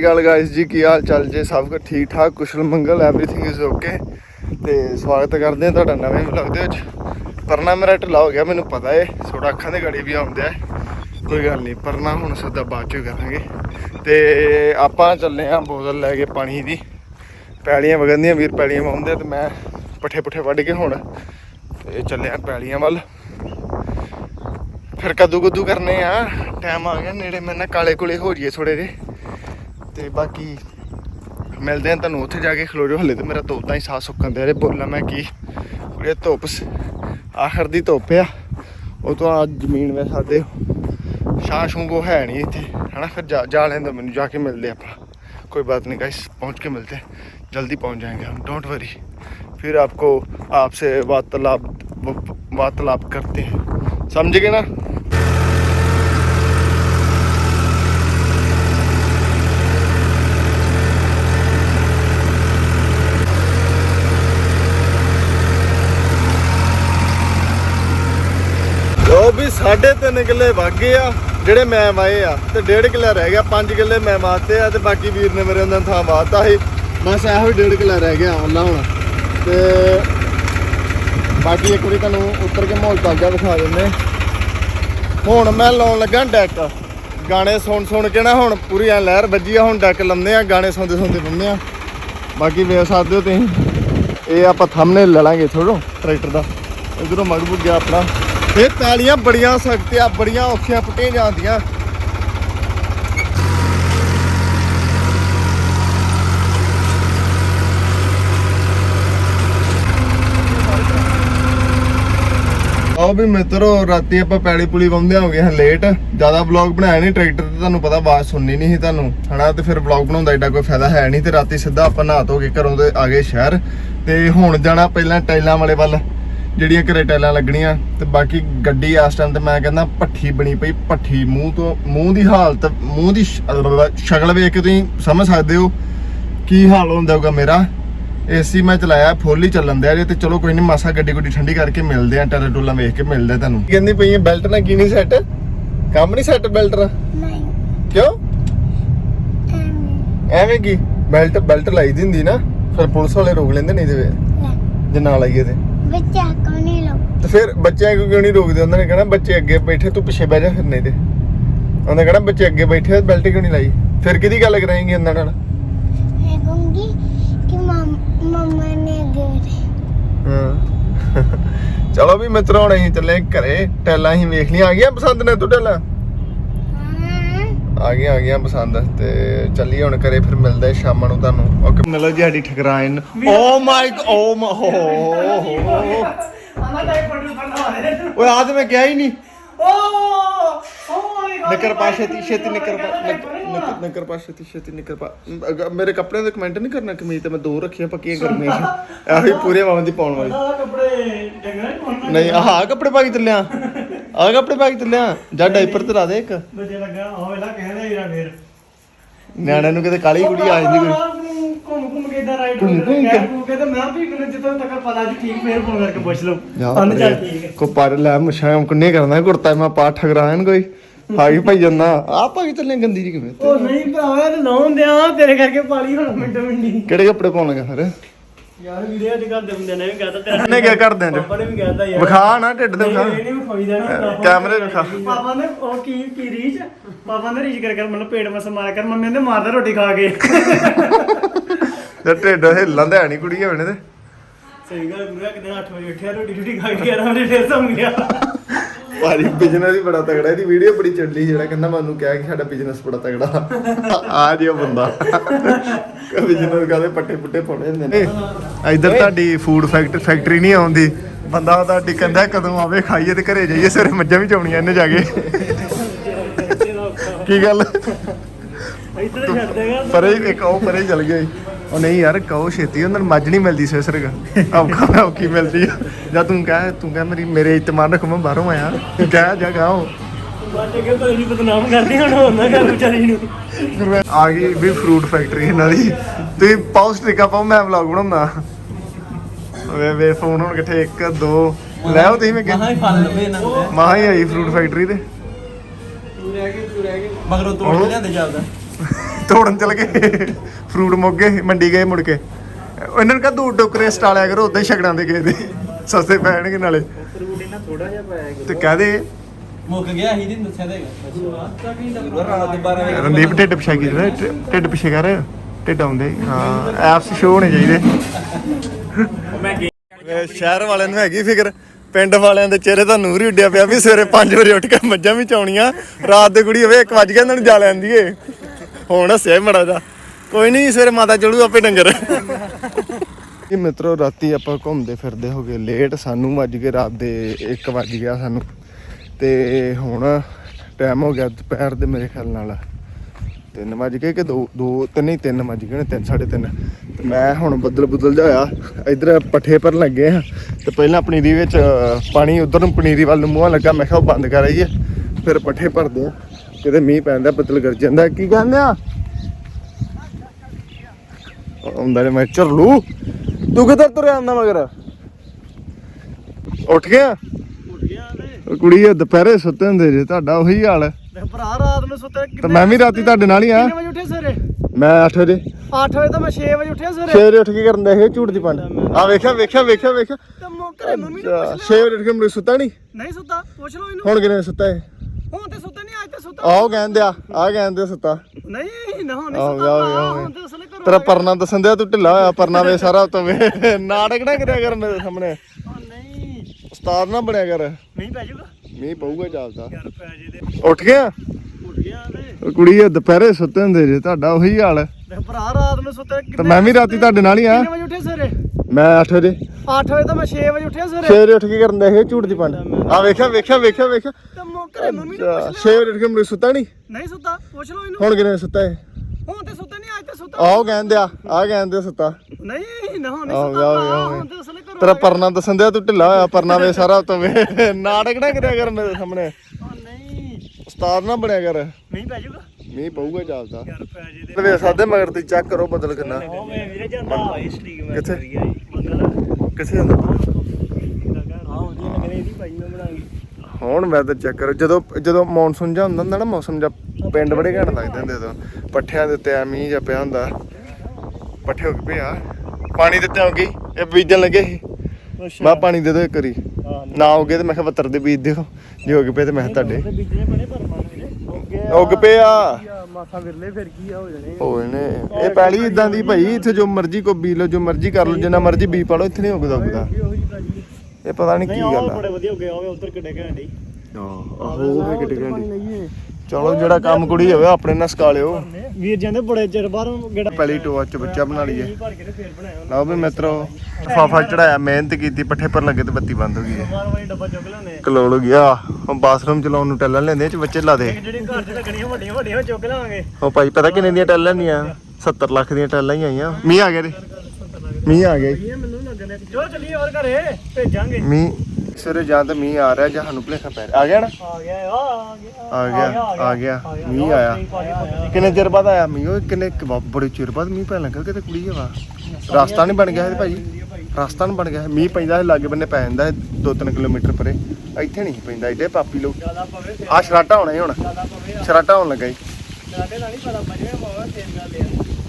ਸ੍ਰੀ ਅਕਾਲ guys ਜੀ, ਕੀ ਹਾਲ ਚਾਲ ਜੇ? ਸਭ ਕੁਝ ਠੀਕ ਠਾਕ, ਕੁਸ਼ਲ ਮੰਗਲ ਐਵਰੀਥਿੰਗ ਇਜ਼ ਓਕੇ ਤੇ ਸਵਾਗਤ ਕਰਦੇ ਹਾਂ ਤੁਹਾਡਾ ਨਵੇਂ ਵਲੌਗ ਦੇ ਵਿੱਚ। ਪਰਨਾ ਮੇਰਾ ਢਿੱਲਾ ਹੋ ਗਿਆ, ਮੈਨੂੰ ਪਤਾ ਏ। ਥੋੜਾ ਅੱਖਾਂ ਦੇ ਗੜੀ ਵੀ ਆਉਂਦੇ ਆ। ਕੋਈ ਗੱਲ ਨਹੀਂ, ਪਰਨਾ ਹੁਣ ਸਦਾ ਬਾਅਦ ਚ ਕਰਾਂਗੇ। ਤੇ ਆਪਾਂ ਚੱਲੇ ਆ ਬੋਤਲ ਲੈ ਕੇ ਪਾਣੀ ਦੀ। ਪੈਲੀਆਂ ਵਗੰਦੀਆਂ ਵੀਰ ਪੈਲੀਆਂ ਵਾਉਂਦੇ ਤੇ ਮੈਂ ਪੱਠੇ ਪੁੱਠੇ ਵੱਢ ਕੇ ਹੁਣ ਤੇ ਚੱਲੇ ਆ ਪੈਲੀਆਂ ਵੱਲ। ਫਿਰ ਕਦੂ ਕਦੂ ਕਰਨੇ ਆ। ਟਾਈਮ ਆ ਗਿਆ, ਨੇੜੇ ਮੈਂ ਨਾ ਕਾਲੇ ਕੁਲੇ ਹੋ ਜੀਏ ਥੋੜੇ ਜਿਹੇ। ਤੇ ਬਾਕੀ ਮਿਲਦੇ ਆ ਤੁਹਾਨੂੰ ਉੱਥੇ ਜਾ ਕੇ ਖਲੋ ਜਾਓ ਹਲੇ ਤੇ ਮੇਰਾ ਤੋਤਾ ਹੀ ਸਾਹ ਸੁੱਕਣ ਦੇ ਰੇ ਬੋਲਾਂ ਮੈਂ ਕੀ ਕੁੜੇ ਧੁੱਪ ਸ- ਆਖਰ ਦੀ ਧੁੱਪ ਆ ਉਹ ਤੋਂ ਆ ਜ਼ਮੀਨ ਵੇ ਸਾਡੇ ਸ਼ਾਹ ਸ਼ੂੰਗੋ ਹੈ ਨਹੀਂ ਇੱਥੇ ਹਨਾ ਫਿਰ ਜਾ ਜਾ ਲੈਂਦਾ ਮੈਨੂੰ ਜਾ ਕੇ ਮਿਲਦੇ ਆਪਾਂ कोई बात नहीं गाइस पहुंच के मिलते हैं जल्दी पहुंच जाएंगे हम डोंट वरी फिर आपको आपसे वार्तालाप वार्तालाप करते हैं समझ गए ना 3.5 ਕਿੱਲੇ ਵਾਗੇ ਆ, ਜਿਹੜੇ ਮੈਂ ਵਾਏ ਆ, ਤੇ 1.5 ਕਿੱਲਾ ਰਹਿ ਗਿਆ 5 ਕਿੱਲੇ ਮੈਂ ਵਾਤੇ ਆ, ਤੇ ਬਾਕੀ ਵੀਰ ਨੇ ਮੇਰੇ ਉਹਨਾਂ ਥਾਂ ਵਾਤਾ ਸੀ। ਬਸ ਇਹੋ ਹੀ 1.5 ਕਿੱਲਾ ਰਹਿ ਗਿਆ ਅੱਲਾ ਹੁਣ। ਤੇ ਬਾਕੀ ਇੱਕ ਵਾਰੀ ਤੁਹਾਨੂੰ ਉੱਤਰ ਕੇ ਮਾਹੌਲ ਤਾਜ਼ਾ ਵਿਖਾ ਦਿੰਦੇ ਹੁਣ ਮੈਂ ਲਾਉਣ ਲੱਗਾ ਡੈਕ। ਗਾਣੇ ਸੁਣ ਸੁਣ ਕੇ ਨਾ ਹੁਣ ਪੂਰੀ ਐ ਲਹਿਰ ਵੱਜੀ ਆ, ਹੁਣ ਡੈਕ ਲੰਮਦੇ ਆ, ਗਾਣੇ ਸੁਣਦੇ ਸੁਣਦੇ ਬੰਦੇ ਆ। ਬਾਕੀ ਵੇਖ ਸਕਦੇ ਹੋ ਤੁਸੀਂ। ਇਹ ਆਪਾਂ ਥੰਬਨੇਲ ਲੈ ਲਾਂਗੇ ਥੋੜੋ ਟਰੈਕਟਰ ਦਾ। ਇਧਰੋਂ ਮਗਬੂਗ ਗਿਆ ਆਪਣਾ। ਇਹ ਤਾਲੀਆਂ ਬੜੀਆਂ ਸਖਤ ਆ, ਬੜੀਆਂ ਔਖੀਆਂ ਪੁੱਟੀਆਂ ਜਾਂਦੀਆਂ। ਆਓ ਵੀ ਮਿੱਤਰੋ, ਰਾਤੀ ਆਪਾਂ ਪੈਲੀ ਪੁਲੀ ਬੰਦੇ ਹੋ ਗਏ ਹਾਂ ਲੇਟ ਜ਼ਿਆਦਾ ਵਲੌਗ ਬਣਾਇਆ ਨਹੀਂ ਟਰੈਕਟਰ ਤੇ ਤੁਹਾਨੂੰ ਪਤਾ ਆਵਾਜ਼ ਸੁਣਨੀ ਨਹੀਂ ਸੀ ਤੁਹਾਨੂੰ। ਹਨਾ, ਤੇ ਫਿਰ ਵਲੌਗ ਬਣਾਉਂਦਾ ਏਡਾ ਕੋਈ ਫਾਇਦਾ ਹੈ ਨਹੀਂ ਤੇ ਰਾਤੀ ਸਿੱਧਾ ਆਪਾਂ ਨਹਾ ਧੋ ਕੇ ਘਰੋਂ ਦੇ ਆ ਗਏ ਸ਼ਹਿਰ। ਤੇ ਹੁਣ ਜਾਣਾ ਪਹਿਲਾਂ ਟਾਈਲਾਂ ਵਾਲੇ ਵੱਲ। ਜਿਹੜੀਆਂ ਘਰੇ ਟਾਈਲਾਂ ਲੱਗਣੀਆਂ ਤੇ ਬਾਕੀ ਗੱਡੀ ਇਸ ਟਾਈਮ ਤੇ ਮੈਂ ਕਹਿੰਦਾ ਪੱਠੀ ਬਣੀ ਪਈ ਪੱਠੀ ਮੂੰਹ ਤੋਂ ਮੂੰਹ ਦੀ ਹਾਲਤ ਮੂੰਹ ਦੀ ਸ਼ਕਲ ਵੇਖ ਕੇ ਤੁਸੀਂ ਸਮਝ ਸਕਦੇ ਹੋ ਕੀ ਹਾਲ ਹੁੰਦਾ ਹੋਊਗਾ ਮੇਰਾ। ਏਸੀ ਮੈਂ ਚਲਾਇਆ ਫੁੱਲ ਹੀ ਚੱਲਣ ਦਿਆ ਜੇ ਤੇ ਚਲੋ ਕੋਈ ਨਹੀਂ ਮਾਸਾ ਗੱਡੀ ਗੁੱਡੀ ਠੰਡੀ ਕਰਕੇ ਮਿਲਦੇ ਆ ਟੈਰ ਟੂਲਾਂ ਵੇਖ ਕੇ ਮਿਲਦੇ ਤੁਹਾਨੂੰ। ਕਹਿੰਦੀ ਪਈ ਹੈ ਬੈਲਟ ਨਾਲ ਕੀ ਨਹੀਂ ਸੈੱਟ ਕੰਮ ਨਹੀਂ ਸੈੱਟ ਬੈਲਟ ਨਾਲ? ਨਹੀਂ। ਕਿਉਂ? ਐਵੇਂ। ਕੀ? ਬੈਲਟ ਬੈਲਟ ਲਾਈ ਦੀ ਹੁੰਦੀ ਨਾ ਫਿਰ ਪੁਲਿਸ ਵਾਲੇ ਰੋਕ ਲੈਂਦੇ ਨਹੀਂ ਲੈ। ਜੇ ਨਾ ਲਾਈਏ ਤੇ। ਬੱਚਾ ਕੋਨੇ ਲੋ ਤੇ ਫਿਰ ਬੱਚਿਆਂ ਨੂੰ ਕਿਉਂ ਨਹੀਂ ਰੋਕਦੇ? ਉਹਨਾਂ ਨੇ ਕਹਿਣਾ ਬੱਚੇ ਅੱਗੇ ਬੈਠੇ ਤੂੰ ਪਿੱਛੇ ਬਹਿ ਜਾ ਫਿਰ ਨਹੀਂ ਤੇ। ਉਹਨੇ ਕਹਿਣਾ ਬੱਚੇ ਅੱਗੇ ਬੈਠੇ ਆ, ਬੈਲਟ ਕਿਉਂ ਨਹੀਂ ਲਾਈ? ਫਿਰ ਕਿਹਦੀ ਗੱਲ ਕਰਾਏਂਗੇ ਉਹਨਾਂ ਨਾਲ? ਮੈਂ ਕਹੂੰਗੀ ਕਿ ਮਮ- ਮੰਮਾ ਨੇ ਗਏ ਹਾਂ। ਚਲੋ ਵੀ ਮਿੱਤਰੋ ਹੁਣ ਅਸੀਂ ਚੱਲੇ ਘਰੇ। ਟੈਲਾਂ ਹੀ ਵੇਖ ਲਈਆਂ। ਆ ਗਈਆਂ ਪਸੰਦ ਨੇ ਤੂੰ ਟੈਲਾਂ? ਆ ਗਈਆਂ ਆ ਗਈਆਂ ਪਸੰਦ ਤੇ ਚੱਲੀਏ ਹੁਣ ਘਰੇ ਫਿਰ ਮਿਲਦੇ ਸ਼ਾਮਾਂ ਨੂੰ ਤੁਹਾਨੂੰ। ਓਕੇ ਮਿਲੋ ਜੀ ਸਾਡੀ ਠਕਰਾਇਨ ਓ ਮਾਈ ਓ ਮਾ ਹੋ ਹੋ ਓਏ ਆ ਤੇ ਮੈਂ ਕਿਹਾ ਹੀ ਨਹੀਂ। ਨਿਕਰ ਪਾ ਛੇਤੀ ਛੇਤੀ ਨਿਕਰ ਪਾ ਨਿਕ- ਨਿਕ- ਨਿਕਰ ਪਾ ਛੇਤੀ ਛੇਤੀ ਨਿਕਰ ਪਾ। ਮੇਰੇ ਕੱਪੜਿਆਂ ਦੇ ਕਮੈਂਟ ਨਹੀਂ ਕਰਨਾ ਕਮੀਜ਼ ਤੇ ਮੈਂ ਦੋ ਰੱਖੀਆਂ ਪੱਕੀਆਂ ਗਰਮੀਆਂ ਚ ਇਹੋ ਹੀ ਪੂਰੇ ਵਾਵਾਂ ਦੀ ਪਾਉਣ ਵਾਲੀ। ਨਹੀਂ ਆਹ ਕੱਪੜੇ ਪਾ ਕੇ ਚੱਲਿਆ ਆਹ ਕੱਪੜੇ ਪਾ ਕੇ ਚੱਲਿਆ ਜਾਂ ਡਾਈਪਰ ਤੇ ਲਾ ਦੇ ਇੱਕ। ਬੱਚੇ ਲੱਗਾ ਉਹ ਵੇਲਾ ਕਹਿੰਦਾ ਹੀਰਾ ਫੇਰ। ਨਿਆਣਿਆਂ ਨੂੰ ਕਿਤੇ ਕਾਲੀ ਕੁੜੀ ਆ ਜਾਂਦੀ ਕੋਈ। ਘੁੰਮ ਘੁੰਮ ਕੇ ਇਦਾਂ ਰਾਈਟ ਘੁੰਮ ਘੁੰਮ ਕੇ। ਕੇ ਤੇ ਮੈਂ ਵੀ ਮੈਨੂੰ ਜਿੱਦੋਂ ਤੱਕ ਪਤਾ ਜੀ ਠੀਕ ਫੇਰ ਫੋਨ ਕਰਕੇ ਪੁੱਛ ਲਓ ਅੰਨ ਚੱਲ ਠੀਕ ਹੈ। ਕੋ ਪਰ ਲੈ ਮੁਸ਼ਾਮ ਕੁੰਨੇ ਕਰਨਾ ਕੁੜਤਾ ਮੈਂ ਪਾ ਠਗਰਾਣ ਕੋਈ। ਹਾਈ ਭਾਈ ਜੰਨਾ ਆ ਪਾ ਕੇ ਚੱਲੇ ਗੰਦੀ ਜੀ ਕਿਵੇਂ? ਉਹ ਨਹੀਂ ਭਰਾਵਾ ਤੇ ਲਾਉਣ ਦਿਆਂ ਤੇਰੇ ਕਰਕੇ ਪਾਲੀ ਹੁਣ ਮਿੰਟ ਮਿੰਟੀ। ਕਿਹੜੇ ਕੱਪੜੇ ਪਾਉਣ ਲੱਗਾ ਫਿਰ? ਯਾਰ ਵੀਰੇ ਅੱਜ ਕੱਲ ਦੇ ਬੰਦੇ ਨੇ ਵੀ ਕਹਤਾ ਤੇਰਾ ਨੇ ਕਿਆ ਕਰਦੇ ਆ ਪਾਪਾ ਨੇ ਵੀ ਕਹਤਾ ਯਾਰ। ਵਿਖਾ ਨਾ ਢਿੱਡ ਤੇ ਵਿਖਾ। ਨਹੀਂ ਨਹੀਂ ਵਿਖਾਈ ਦਾ ਨਹੀਂ ਕੈਮਰੇ ਵਿਖਾ। ਪਾਪਾ ਨੇ ਉਹ ਕੀ ਕੀ ਰੀਚ ਪਾਪਾ ਨੇ ਰੀਚ ਕਰ ਕਰ ਮਤਲਬ ਪੇਟ ਮਸ ਮਾਰਿਆ ਕਰ ਮੰਮੀ ਨੇ ਮਾਰਦਾ ਰੋਟੀ ਖਾ ਕੇ। ਤੇ ਢਿੱਡ ਹਿੱਲਾਂ ਤੇ ਹੈ ਨਹੀਂ ਕੁੜੀ ਹੋਣੇ ਤੇ। ਸਹੀ ਗੱਲ ਗੁਰੂ ਕਿਤੇ 8 ਵਜੇ ਉੱਠਿਆ ਰੋਟੀ ਰੋਟੀ ਖਾ ਕੇ 11 ਵਜੇ ਫੇਰ ਸੌਂ ਗਿਆ। ਭਾਰੀ ਬਿਜ਼ਨਸ ਹੀ ਬੜਾ ਤਗੜਾ ਇਹਦੀ ਵੀਡੀਓ ਬੜੀ ਚੱਲੀ ਜਿਹੜਾ ਕਹਿੰਦਾ ਮੈਨੂੰ ਕਿਹਾ ਕਿ ਸਾਡਾ ਬਿਜ਼ਨਸ ਬੜਾ ਤਗੜਾ ਆ ਜਿਹਾ ਬੰਦਾ। ਬਿਜ਼ਨਸ ਕਾਦੇ ਪੱਟੇ ਪੁੱਟੇ ਪਾਉਣੇ ਹੁੰਦੇ ਨੇ। ਇੱਧਰ ਤੁਹਾਡੀ ਫੂਡ ਫੈਕਟਰੀ ਨਹੀਂ ਆਉਂਦੀ। ਬੰਦਾ ਤੁਹਾਡੀ ਕਹਿੰਦਾ ਕਦੋਂ ਆਵੇ ਖਾਈਏ ਤੇ ਘਰੇ ਜਾਈਏ ਸਵੇਰੇ ਮੱਝਾਂ ਵੀ ਚਾਉਣੀਆਂ ਇਹਨੇ ਜਾ ਕੇ। ਕੀ ਗੱਲ? ਇੱਧਰ ਛੱਡ ਦੇਗਾ ਪਰੇ ਇੱਕ ਉਹ ਪਰੇ ਚਲ ਗਿਆ। ਉਹ ਨਹੀਂ ਯਾਰ ਕਹੋ ਛੇਤੀ ਉਹਨਾਂ ਨੂੰ ਮੱਝ ਨਹੀਂ ਮਿਲਦੀ ਸਵੇਰੇ ਔਖਾ ਔਖੀ ਮਿਲਦੀ ਆ। ਜਾਂ ਤੂੰ ਕਹਿ ਤੂੰ ਕਹਿ ਮੇਰੀ ਮੇਰੇ ਇਤਮਾਨ ਰੱਖੋ ਮੈਂ ਬਾਹਰੋਂ ਆਇਆ। ਕਹਿ ਜਾ ਗਾਓ ਬਾਟੇ ਕੇ ਤਾਂ ਨਹੀਂ ਬਦਨਾਮ ਕਰਦੇ ਹੁਣ ਉਹਨਾਂ ਕਰ ਵਿਚਾਰੀ ਨੂੰ। ਆ ਗਈ ਵੀ ਫਰੂਟ ਫੈਕਟਰੀ ਇਹਨਾਂ ਦੀ। ਤੁਸੀਂ ਪਾਓ ਸਟ੍ਰਿਕਾ ਪਾਓ ਮੈਂ ਵਲੌਗ ਬਣਾਉਂਦਾ ਵੇ ਵੇ ਫੋਨ ਹੁਣ ਕਿੱਥੇ? 1 2 ਲੈ ਆਓ ਤੁਸੀਂ ਮੈਂ ਮਹਾਂ ਹੀ ਫਲ ਲਵੇ ਇਹਨਾਂ ਨੂੰ। ਮਾਂ ਹੀ ਆਈ ਫਰੂਟ ਫੈਕਟਰੀ ਤੇ। ਤੂੰ ਰਹਿ ਗਏ ਤੂੰ ਰਹਿ ਗਏ ਮਗਰੋਂ ਤੋੜ ਕੇ ਲਿਆਂਦੇ ਚੱਲਦਾ ਤੋੜਨ ਚਲ ਗਏ। ਫਰੂਟ ਮੁੱਕ ਗਏ ਮੰਡੀ ਗਏ ਮੁੜ ਕੇ। ਇਹਨਾਂ ਨੂੰ ਕਹ ਦੋ ਟੋਕਰੇ ਸਟਾਲਿਆ ਕਰੋ ਉਦਾਂ ਹੀ ਛਕੜਾਂ ਦੇ ਗਏ ਦੇ ਸਸਤੇ ਪੈਣਗੇ ਨਾਲੇ। ਫਰੂਟ ਇਹਨਾਂ ਥੋੜਾ ਜਿਹਾ ਪਾਇਆ ਤੇ ਕਹਦੇ ਮੁੱਕ ਗਿਆ ਹੀ ਨਹੀਂ ਦੱਸਿਆ ਦੇਗਾ ਰਾਤ ਦੇ 12 ਵਜੇ ਰਣਦੀਪ ਢਿੱਡ ਪਿਛਾ ਕੀ ਰਿਹਾ ਢਿੱਡ ਪਿਛੇ ਕਰ। ਢਿੱਡ ਆਉਂਦੇ। ਹਾਂ ਐਪਸ ਸ਼ੋ ਹੋਣੇ ਚਾਹੀਦੇ। ਸ਼ਹਿਰ ਵਾਲਿਆਂ ਨੂੰ ਹੈਗੀ ਫਿਕਰ। ਪਿੰਡ ਵਾਲਿਆਂ ਦੇ ਚਿਹਰੇ ਤਾਂ ਨੂਰ ਹੀ ਉੱਡਿਆ ਪਿਆ ਵੀ ਸਵੇਰੇ 5 ਵਜੇ ਉੱਠ ਕੇ ਮੱਝਾਂ ਵੀ ਚਾਉਣੀਆਂ ਰਾਤ ਦੇ ਕੁੜੀ ਹੋਵੇ 1 ਵਜ ਗਿਆ ਇਹਨਾਂ ਨੂੰ ਜਾ ਲੈਂਦੀ ਏ। ਹੁਣ ਹੱਸਿਆ ਹੀ ਮੜਾ ਜਾ ਕੋਈ ਨਹੀਂ ਸਵੇਰੇ ਮਾਤਾ ਚੜੂ, ਆਪੇ ਡੰਗਰ। ਇਹ ਮਿੱਤਰੋ, ਰਾਤੀ ਆਪਾਂ ਘੁੰਮਦੇ ਫਿਰਦੇ ਹੋ ਗਏ ਲੇਟ ਸਾਨੂੰ ਵੱਜ ਗਏ, ਰਾਤ ਦੇ 1 ਵੱਜ ਗਿਆ ਸਾਨੂੰ। ਤੇ ਹੁਣ ਟਾਈਮ ਹੋ ਗਿਆ ਦੁਪਹਿਰ ਦੇ ਮੇਰੇ ਖਿਆਲ ਨਾਲ। 3 ਵਜ ਗਏ ਕਿ 2 2 ਤਿੰਨ ਹੀ 3 ਵਜ ਗਏ ਨੇ 3 3:30 ਤੇ ਮੈਂ ਹੁਣ ਬੱਦਲ ਬੁੱਦਲ ਜਾ ਹੋਇਆ, ਇਧਰ ਪੱਠੇ ਪਰ ਲੱਗੇ ਆ ਤੇ ਪਹਿਲਾਂ ਪਨੀਰੀ ਵਿੱਚ ਪਾਣੀ ਉਧਰ ਨੂੰ, ਪਨੀਰੀ ਵੱਲ ਨੂੰ ਮੂੰਹ ਲੱਗਾ, ਮੈਂ ਕਿਹਾ ਉਹ ਬੰਦ ਕਰ ਆਈਏ। ਫਿਰ ਪੱਠੇ ਭਰਦੇ ਆ ਕਿਤੇ ਮੀਂਹ ਪੈਂਦਾ ਬੱਦਲ ਗਰਜ ਜਾਂਦਾ ਕੀ ਕਹਿੰਦੇ ਆ? ਆਉਂਦਾ ਨੇ ਮੈਂ ਚਰਲੂ ਤੂੰ ਕਿੱਧਰ ਤੁਰਿਆ ਆਉਂਦਾ ਮਗਰ? ਉੱਠ ਗਿਆ? ਉੱਠ ਗਿਆ ਤੇ। ਉਹ ਕੁੜੀ ਇਹ ਦੁਪਹਿਰੇ ਸੁੱਤੇ ਹੁੰਦੇ ਜੇ ਤੁਹਾਡਾ ਉਹੀ ਹਾਲ ਹੈ। ਭਰਾ ਰਾਤ ਨੂੰ ਸੁੱਤੇ ਤੇ ਮੈਂ ਵੀ ਰਾਤੀ ਤੁਹਾਡੇ ਨਾਲ ਹੀ ਆ। ਕਿੰਨੇ ਵਜੇ ਉੱਠੇ ਸਵੇਰੇ? ਮੈਂ 8 ਵਜੇ। 8 ਵਜੇ ਤਾਂ ਮੈਂ 6 ਵਜੇ ਉੱਠਿਆ ਸਵੇਰੇ। ਸਵੇਰੇ ਉੱਠ ਕੇ ਕਰਨ ਦਾ ਇਹ ਝੂਠ ਦੀ ਪੰਡ। ਆ ਵੇਖਿਆ ਵੇਖਿਆ ਵੇਖਿਆ ਵੇਖਿਆ। ਤੇ ਮੋ ਘਰੇ ਮੰਮੀ ਨੂੰ ਪੁੱਛ 6 ਵਜੇ ਉੱਠ ਕੇ ਮੈਨੂੰ ਸੁੱਤਾ ਨਹੀਂ ਨਹੀਂ ਸੁੱਤਾ ਪੁੱਛ ਲਓ ਇਹਨੂੰ। ਹੁਣ ਕਿਨੇ ਸੁੱਤਾ ਹੈ ਹੁਣ ਤੇ ਆਹ ਕਹਿੰਦੇ ਆ ਆ ਕਹਿੰਦੇ ਸੁੱਤਾ। ਨਹੀਂ ਨਾ ਹੁਣ ਆਹੋ, ਸੁੱਤਾ ਆਹੋ, ਭਰਾ, ਆਹੋ। ਹੁਣ ਤੇ ਉਸਲੇ ਤੇਰਾ ਪਰਨਾ ਦੱਸਣ ਦਿਆ ਤੂੰ ਢਿੱਲਾ ਹੋਇਆ ਪਰਨਾ ਵੇ ਸਾਰਾ ਤੋਂ ਵੇ। ਨਾਟਕ ਨਾ ਕਰਿਆ ਕਰ ਮੇਰੇ ਸਾਹਮਣੇ। ਨਹੀਂ। ਉਸਤਾਦ ਨਾ ਬਣਿਆ ਕਰ। ਨਹੀਂ ਪੈ ਜਾਊਗਾ? ਮੀਂਹ ਪਊਗਾ ਚੱਲਦਾ ਯਾਰ ਪੈ ਜੇ ਤੇ। ਉੱਠ ਗਿਆ? ਉੱਠ ਗਿਆ ਤੇ। ਉਹ ਕੁੜੀ ਇਹ ਦੁਪਹਿਰੇ ਸੁੱਤੇ ਹੁੰਦੇ ਜੇ ਤੁਹਾਡਾ ਉਹੀ ਹਾਲ ਹੈ। ਤੇ ਭਰਾ ਰਾਤ ਨੂੰ ਸੁੱਤੇ ਤੇ ਮੈਂ ਵੀ ਰਾਤੀ ਤੁਹਾਡੇ ਨਾਲ ਹੀ ਆ। ਕਿੰਨੇ ਵਜੇ ਉੱਠੇ ਸਵੇਰੇ? ਮੈਂ 8 ਵਜੇ। 8 ਵਜੇ ਤਾਂ ਮੈਂ 6 ਵਜੇ ਉੱਠਿਆ ਸਵੇਰੇ। ਸਵੇਰੇ ਉੱਠ ਕੇ ਕਰਨ ਦਾ ਇਹ ਝੂਠ ਦੀ ਪੰਡ। ਆ ਵੇਖਿਆ ਵੇਖਿਆ ਵੇਖਿਆ ਵੇਖਿਆ। ਤੇ ਮੋ ਘਰੇ ਮੰਮੀ ਨੂੰ ਪੁੱਛ 6 ਵਜੇ ਉੱਠ ਕੇ ਮੈਨੂੰ ਸੁੱਤਾ ਨਹੀਂ ਲਿਆ ਨਹੀਂ ਸੁੱਤਾ ਪੁੱਛ ਲਓ ਇਹਨੂੰ। ਹੁਣ ਕਿਨੇ ਸੁੱਤਾ ਹੈ ਹੁਣ ਤੇ ਸੁੱਤਾ ਨਹੀਂ ਅੱਜ ਤੇ ਸੁੱਤਾ। ਆਹ ਕਹਿੰਦੇ ਆ ਆ ਕਹਿੰਦੇ ਸੁੱਤਾ। ਨਹੀਂ ਨਾ ਹੁਣ ਨਹੀਂ ਆਹੋ, ਸੁੱਤਾ ਆਹੋ, ਭਰਾ, ਆਹੋ। ਹੁਣ ਤੇ ਉਸਲੇ ਘਰੋਂ ਤੇਰਾ ਪਰਨਾ ਦੱਸਣ ਦਿਆ ਤੂੰ ਢਿੱਲਾ ਹੋਇਆ ਪਰਨਾ ਵੇ ਸਾਰਾ ਤੋਂ ਵੇ। ਨਾਟਕ ਨਾ ਕਰਿਆ ਕਰ ਮੇਰੇ ਸਾਹਮਣੇ। ਨਹੀਂ। ਉਸਤਾਦ ਨਾ ਬਣਿਆ ਕਰ। ਨਹੀਂ ਪੈ ਜਾਊਗਾ? ਮੀਂਹ ਪਊਗਾ ਚੱਲਦਾ ਯਾਰ ਪੈ ਜੇ ਤੇ। ਵੇ ਸਾਡੇ ਮਗਰ ਤੇ ਚੈੱਕ ਕਰੋ ਬਦਲ ਕਿੰਨਾ। ਉਹ ਵੇ ਵੀਰੇ ਜਾਂਦਾ ਇਸ ਠੀਕ ਮੈਂ ਕਿੱਥੇ? ਹੁਣ ਤਾਂ ਚੈੱਕ ਕਰੋ ਜਦੋਂ ਜਦੋਂ ਮੌਨਸੂਨ ਜਾਂ ਹੁੰਦਾ ਹੁੰਦਾ ਨਾ ਮੌਸਮ ਜਾਂ ਪਿੰਡ ਬੜੇ ਘੱਟ ਲੱਗਦੇ ਹੁੰਦੇ ਉਦੋਂ। ਪੱਠਿਆਂ ਦੇ ਉੱਤੇ ਆ ਮੀਂਹ ਜਾਂ ਪਿਆ ਹੁੰਦਾ। ਪੱਠੇ ਗਏ ਪਿਆ ਪਾਣੀ ਦਿੱਤੇ ਹੋ ਗਈ ਇਹ ਬੀਜਣ ਲੱਗੇ ਸੀ। ਮੈਂ ਪਾਣੀ ਦੇ ਦੋ ਇੱਕ ਵਾਰੀ। ਨਾ ਹੋ ਗਏ ਤੇ ਮੈਂ ਕਿਹਾ ਬੱਤਰ ਦੇ ਬੀਜ ਦਿਓ। ਜੇ ਹੋ ਗਏ ਪਏ ਤੇ ਮੈਂ ਤੁਹਾਡੇ। ਉੱਗੇ ਉੱਗ ਪਿਆ ਮਾਥਾ ਵਿਰਲੇ ਫਿਰ ਕੀ ਆ ਹੋ ਜਾਣੇ ਹੋਏ ਨੇ। ਇਹ ਪੈਲੀ ਇਦਾਂ ਦੀ ਭਾਈ ਇੱਥੇ ਜੋ ਮਰਜ਼ੀ ਕੋ ਬੀਜ ਲਓ ਜੋ ਮਰਜ਼ੀ ਕਰ ਲਓ ਜਿੰਨਾ ਮਰਜ਼ੀ ਬੀਜ ਪਾ ਲਓ ਇੱਥੇ ਨਹੀਂ ਉੱਗਦਾ ਉੱਗਦਾ। ਉਹੀ ਭਾਜੀ ਇਹ ਪਤਾ ਨਹੀਂ ਕੀ ਨਹੀਂ ਗੱਲ ਉਹ ਆ। ਬੜੇ ਵਧੀਆ ਹੋ ਗਏ ਆਵੇ ਉੱਧਰ ਕਿੱਡੇ ਘੰਟੇ ਆਹੋ ਉਹ ਵੀ ਕਿਤੇ ਘੰਟੀ ਚਲੋ ਜਿਹੜਾ ਕੰਮ ਕੁੜੀ ਹੋਵੇ ਆਪਣੇ ਨਾਲ ਸਕਾ ਲਿਓ। ਵੀਰ ਜਾਂਦੇ ਬੜੇ ਚਿਰ ਬਾਹਰੋਂ ਗੇੜਾ ਪਹਿਲੀ ਟੋਆ ਚ ਬੱਚਾ ਬਣਾ ਲਈਏ। ਲਓ ਵੀ ਮਿੱਤਰੋ ਫਾਫਾ ਚੜਾਇਆ ਮਿਹਨਤ ਕੀਤੀ ਪੱਠੇ ਪਰ ਲੱਗੇ ਤੇ ਬੱਤੀ ਬੰਦ ਹੋ ਗਈ ਹੈ। ਹੋ ਗਿਆ। ਬਾਥਰੂਮ ਚਲਾਉਣ ਨੂੰ ਟੈਲਾਂ ਲੈਂਦੇ ਚ ਬੱਚੇ ਲਾ ਦੇ। ਜਿਹੜੀ ਘਰ 'ਚ ਲੱਗਣੀਆਂ ਵੱਡੀਆਂ ਵੱਡੀਆਂ ਉਹ ਚੁੱਕ ਲਾਂਗੇ। ਉਹ ਭਾਈ ਪਤਾ ਕਿੰਨੇ ਦੀਆਂ ਟੈਲਾਂ ਨੀਆਂ 70 ਲੱਖ ਦੀਆਂ ਟੈਲਾਂ ਹੀ ਆਈਆਂ। ਮੀਂਹ ਆ ਗਿਆ ਰੇ ਮੀਂਹ ਆ ਗਿਆ। ਇਹ ਮੈਨੂੰ ਲੱਗਣੇ ਚਲੋ ਚੱਲੀਏ ਹੋਰ ਘਰੇ ਭੇਜਾਂਗੇ। ਮੀਂਹ ਸਵੇਰੇ ਜਾਂ ਤਾਂ ਮੀਂਹ ਆ ਰਿਹਾ ਜਾਂ ਸਾਨੂੰ ਭਲੇਖਾ ਪੈ ਰਿਹਾ। ਆ ਗਿਆ ਨਾ? ਆ ਗਿਆ, ਆ ਆ ਗਿਆ। ਆ ਗਿਆ ਮੀਂਹ ਆਇਆ। ਕਿੰਨੇ ਚਿਰ ਬਾਅਦ ਆਇਆ ਮੀਂਹ? ਉਹ ਕਿੰਨੇ ਕੁ ਬ- ਬੜੇ ਚਿਰ ਬਾਅਦ ਮੀਂਹ ਪੈਣ ਲੱਗਾ ਕਿਤੇ ਕੁੜੀ ਹਵਾ ਰਸਤਾ ਨਹੀਂ ਬਣ ਗਿਆ ਹੈ ਭਾਜੀ। ਰਸਤਾ ਨਹੀਂ ਬਣ ਗਿਆ ਹੈ। ਮੀਂਹ ਪੈਂਦਾ ਹੈ ਲਾਗੇ ਬੰਨੇ ਪੈ ਜਾਂਦਾ 2-3 ਕਿਲੋਮੀਟਰ ਪਰੇ। ਇੱਥੇ ਨਹੀਂ ਪੈਂਦਾ ਇੱਥੇ ਪਾਪੀ ਲੋਕ। ਜ਼ਿਆਦਾ ਪਵੇ ਫੇਰ ਆ ਸ਼ਰਾਟਾ ਹੋਣਾ ਹੀ ਹੁਣ। ਜ਼ਿਆਦਾ ਪਵੇ ਸ਼ਰਾਟਾ ਹੋਣ ਲੱਗਾ ਜੀ। ਸਾਡੇ ਨਾਲ ਨਹੀਂ ਪਤਾ ਬਜੇ ਬਾਬਾ ਤੇਰੀ ਗੱਲ ਆ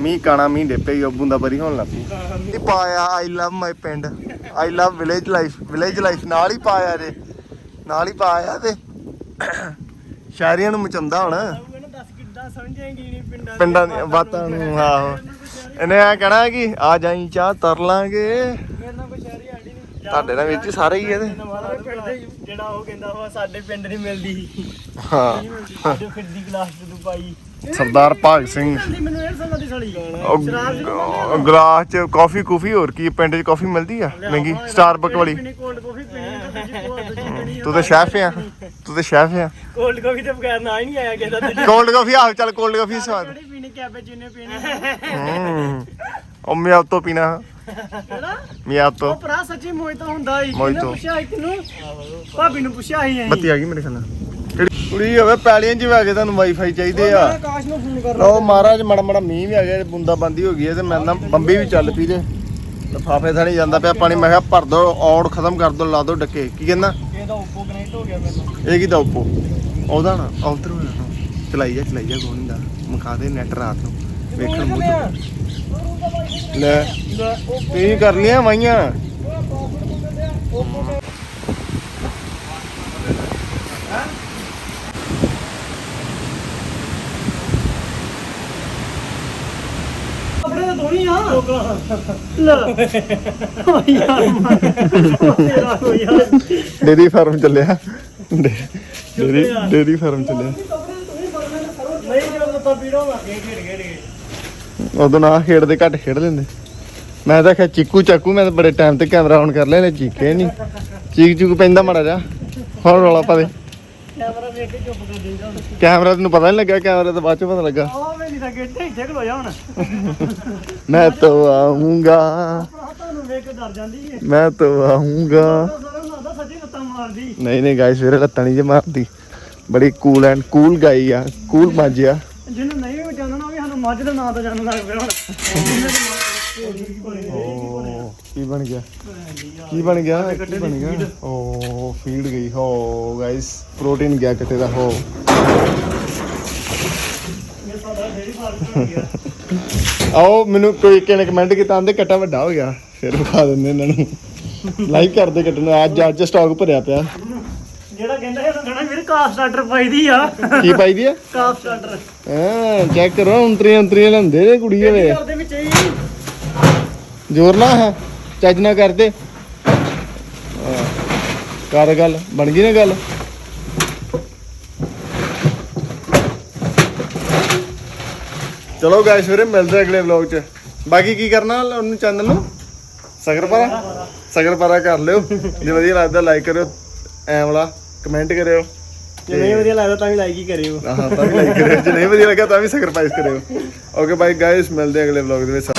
ਮੀਂਹ ਕਾਣਾ ਮੀਂਹ ਡੇਪੇ ਹੀ ਬੂੰਦਾ ਬਰੀ ਹੋਣ ਲੱਗ ਪਈ। ਇਹ ਪਾਇਆ ਆਈ ਲਵ ਮਾਈ ਪਿੰਡ। I love village life village life ਨਾਲ ਹੀ ਪਾਇਆ ਜੇ। ਨਾਲ ਹੀ ਪਾਇਆ ਤੇ ਸ਼ਹਿਰੀਆਂ ਨੂੰ ਮਚੰਦਾ ਹੁਣ। ਮੈਨੂੰ ਦੱਸ ਕਿੱਦਾਂ ਸਮਝੇਂਗੀ ਨਹੀਂ ਪਿੰਡਾਂ ਪਿੰਡਾਂ ਦੀਆਂ ਬਾਤਾਂ ਨੂੰ ਆਹੋ। ਇਹਨੇ ਆ ਕਹਿਣਾ ਕਿ ਆ ਜਾਈ ਚਾਹ ਤਰ ਲਾਂਗੇ। ਤੁਹਾਡੇ ਨਾਲ ਵਿੱਚ ਸਾਰੇ ਹੀ ਇਹਦੇ। ਜਿਹੜਾ ਉਹ ਕਹਿੰਦਾ ਉਹ ਸਾਡੇ ਪਿੰਡ ਨਹੀਂ ਮਿਲਦੀ। ਹਾਂ। ਸਾਡੇ ਫਿਰਦੀ ਕਲਾਸ ਚ ਤੂੰ ਪਾਈ। ਸਰਦਾਰ ਭਾਗ ਸਿੰਘ। ਕਹਿੰਦੀ ਮੈਨੂੰ ਇਹ ਦੀ ਉਹ ਗਲਾਸ ਚ ਕਾਫੀ ਕੂਫੀ ਹੋਰ ਕੀ ਪਿੰਡ ਚ ਕਾਫੀ ਮਿਲਦੀ ਆ? ਮਹਿੰਗੀ? ਸਟਾਰਬਕ ਵਾਲੀ। ਪੀਣੀ ਕੋਲਡ ਕਾਫੀ ਪੀਣੀ ਤੇ ਤੂੰ ਤਾਂ ਸ਼ੈਫ ਆ। ਤੂੰ ਤਾਂ ਸ਼ੈਫ ਆ। ਕੋਲਡ ਕਾਫੀ ਤੇ ਬਗੈਰ ਨਾ ਹੀ ਨਹੀਂ ਆਇਆ ਕਿਸੇ ਦਾ ਦੂਜੀ ਕੋਲਡ ਕਾਫੀ ਆ ਚੱਲ ਕੋਲਡ ਕਾਫੀ ਸਵਾਦ। ਪੀਣੀ ਕੈਪੇਚੀਨੋ ਪੀਣੀ ਹੂੰ। ਉਹ ਮਿਆ ਤੋਂ ਪੀਣਾ। ਮਿਆ ਤੋਂ ਉਹ ਭਰਾ ਸੱਚੀ ਮੋਹਿਤ ਹੁੰਦਾ ਹੀ। ਕਿਹਨੇ ਪੁੱਛਿਆ ਸੀ ਤੈਨੂੰ? ਭਾਬੀ ਨੂੰ ਪੁੱਛਿਆ ਸੀ ਬੱਤੀ ਆ ਗਈ ਮੇਰੇ ਖਿਆਲ ਨਾਲ। ਕੁੜੀ ਹੋਵੇ ਪੈਲੀਆਂ ਚ ਵੀ ਆ ਕੇ ਤੁਹਾਨੂੰ ਵਾਈਫਾਈ ਚਾਹੀਦੇ ਆ। ਆਕਾਸ਼ ਨੂੰ ਫੋਨ ਕਰ ਲਓ ਮਹਾਰਾਜ ਮੜਾ ਮੜਾ ਮੀਂਹ ਵੀ ਆ ਗਿਆ ਬੁੰਦਾ ਬੰਦੀ ਹੋ ਗਈ ਹੈ ਤੇ ਮੈਂ ਨਾ ਬੰਬੀ ਵੀ ਚੱਲ ਪਈ ਜੇ ਲਫਾਫੇ ਥਾਣੀ ਜਾਂਦਾ ਪਿਆ ਪਾਣੀ ਮੈਂ ਕਿਹਾ ਭਰ ਦੋ ਔੜ ਖਤਮ ਕਰ ਦੋ ਲਾ ਦੋ ਡੱਕੇ। ਕੀ ਕਹਿੰਦਾ? ਇਹਦਾ ਓਪੋ ਕਨੈਕਟ ਹੋ ਗਿਆ ਮੈਨੂੰ ਇਹ ਕੀ ਦਾ ਉਪੋ ਉਹਦਾ ਨਾ ਉਧਰ ਹੋਇਆ ਨਾ ਚਲਾਈ ਜਾ ਚਲਾਈ ਜਾ ਕੋਈ ਨਹੀਂ ਦਾ। ਮਖਾ ਦੇ ਨੈਟ ਰਾਤ ਨੂੰ। ਵੇਖਣ ਮੁੱਝ ਲੈ ਤੁਸੀਂ ਕਰ ਲਿਆ ਵਾਈਆਂ ਆਪਣੇ ਤਾਂ ਦੋਣੀ ਆ। ਲੈ। ਓ ਯਾਰ ਓ ਤੇਰਾ ਹੋ ਯਾਰ ਡੇਰੀ ਫਾਰਮ ਚੱਲਿਆ। ਡੇਰੀ ਡੇਰੀ ਫਾਰਮ ਚੱਲਿਆ। ਨਹੀਂ ਜਦੋਂ ਤਾਂ ਪੀੜੋ ਲੱਗੇ ਖੇਡ ਖੇਡ ਕੇ। ਉਦੋਂ ਨਾ ਖੇਡਦੇ ਘੱਟ ਖੇਡ ਲੈਂਦੇ। ਮੈਂ ਤਾਂ ਕਿਹਾ ਚੀਕੂ ਚਾਕੂ ਮੈਂ ਤਾਂ ਬੜੇ ਟਾਈਮ ਤੇ ਕੈਮਰਾ ਔਨ ਕਰ ਲਿਆ ਨੇ ਚੀਕੇ ਨਹੀਂ ਚੀਕ ਚੂਕ ਪੈਂਦਾ ਮਾੜਾ ਜਾ ਹੁਣ ਰੌਲਾ ਪਾ ਦੇ। ਕੈਮਰਾ ਵੇਖ ਕੇ ਚੁੱਪ ਕਰ ਦਿੰਦਾ ਹੁਣ ਕੈਮਰਾ ਤੈਨੂੰ ਪਤਾ ਨਹੀਂ ਲੱਗਾ ਕੈਮਰਾ ਤਾਂ ਬਾਅਦ ਚ ਪਤਾ ਲੱਗਾ। ਗੇਟ ਇੱਥੇ ਖਲੋ ਜਾ ਹੁਣ ਮੈਂ ਤਾਂ ਆਉਂਗਾ ਭਰਾ ਤੁਹਾਨੂੰ ਵੇਖ ਕੇ ਡਰ ਜਾਂਦੀ ਹੈ ਮੈਂ ਤਾਂ ਆਉਂਗਾ ਸਾਰਾ ਨਾਦਾ ਸੱਚੀ ਲੱਤਾਂ ਮਾਰਦੀ ਨਹੀਂ ਨਹੀਂ ਗਾਇਸ ਵੀਰੇ ਲੱਤਾਂ ਨਹੀਂ ਜੇ ਮਾਰਦੀ। ਬੜੀ ਕੂਲ ਐਂਡ ਕੂਲ ਗਾਈ ਆ ਕੂਲ ਮੱਝ ਆ। ਜਿਹਨੂੰ ਨਹੀਂ ਵੀ ਜਾਣਨਾ ਉਹ ਵੀ ਸਾਨੂੰ ਮੱਝ ਦਾ ਨਾਂ ਤਾਂ ਜਾਣਨ ਲੱਗ ਪਿਆ ਹੁਣ। ਕੀ ਬਣ ਗਿਆ? ਕੀ ਬਣ ਗਿਆ? ਕੀ ਬਣ ਗਿਆ? ਓ ਫੀਡ ਗਈ। ਹੋ ਗਾਇਸ ਪ੍ਰੋਟੀਨ ਗਿਆ ਕਿਤੇ ਦਾ ਹੋ। ਆਓ ਮੈਨੂੰ ਕੋਈ ਕਿਨੇ ਕਮੈਂਟ ਕੀਤਾ ਆਂਦੇ ਕੱਟਾ ਵੱਡਾ ਹੋ ਗਿਆ। ਫਿਰ ਵਿਖਾ ਦਿੰਦੇ ਇਹਨਾਂ ਨੂੰ। ਲਾਈਕ ਕਰਦੇ ਕੱਟਣ। ਅੱਜ ਅੱਜ ਸਟਾਕ ਭਰਿਆ ਪਿਆ। ਜਿਹੜਾ ਕਹਿੰਦਾ ਇਹ ਕਹਣਾ ਵੀਰ ਕਾਫ ਸਟਾਰਟਰ ਪਾਈਦੀ ਆ। ਕੀ ਪਾਈ ਦੀ ਆ? ਕਾਫ ਸਟਾਰਟਰ ਹਾਂ ਚੈੱਕ ਕਰੋ ਉਂਤਰੀਆਂ ਉਂਤਰੀਆਂ ਲੈਂਦੇ ਨੇ ਕੁੜੀ ਹੋਵੇ ਵਿੱਚ ਹੀ ਜ਼ੋਰ ਨਾ ਹੈ। ਚੱਜ ਨਾ ਕਰਦੇ। ਕਰ ਗੱਲ ਬਣ ਗਈ ਨਾ ਗੱਲ? ਚਲੋ ਗਾਇਸ ਵੀਰੇ ਮਿਲਦੇ ਆ ਅਗਲੇ ਵਲੌਗ 'ਚ। ਬਾਕੀ ਕੀ ਕਰਨਾ ਉਹਨੂੰ ਚੈਨਲ ਨੂੰ? ਸਗਰਪਾਰਾ ਸਗਰਪਾਰਾ ਕਰ ਲਿਓ। ਜੇ ਵਧੀਆ ਲੱਗਦਾ ਲਾਈਕ ਕਰਿਓ। ਐ ਵਾਲਾ ਕਮੈਂਟ ਕਰਿਓ। ਜੇ ਨਹੀਂ ਵਧੀਆ ਲੱਗਦਾ ਤਾਂ ਵੀ ਲਾਈਕ ਹੀ ਕਰਿਓ। ਹਾਂ ਤਾਂ ਵੀ ਲਾਈਕ ਕਰਿਓ। ਜੇ ਨਹੀਂ ਵਧੀਆ ਲੱਗਾ ਤਾਂ ਵੀ ਸਬਸਕ੍ਰਾਈਬ ਕਰਿਓ। ਓਕੇ ਬਾਈ ਗਾਇਸ ਮਿਲਦੇ ਆ ਅਗਲੇ ਵਲੌਗ ਦੇ ਵਿੱਚ।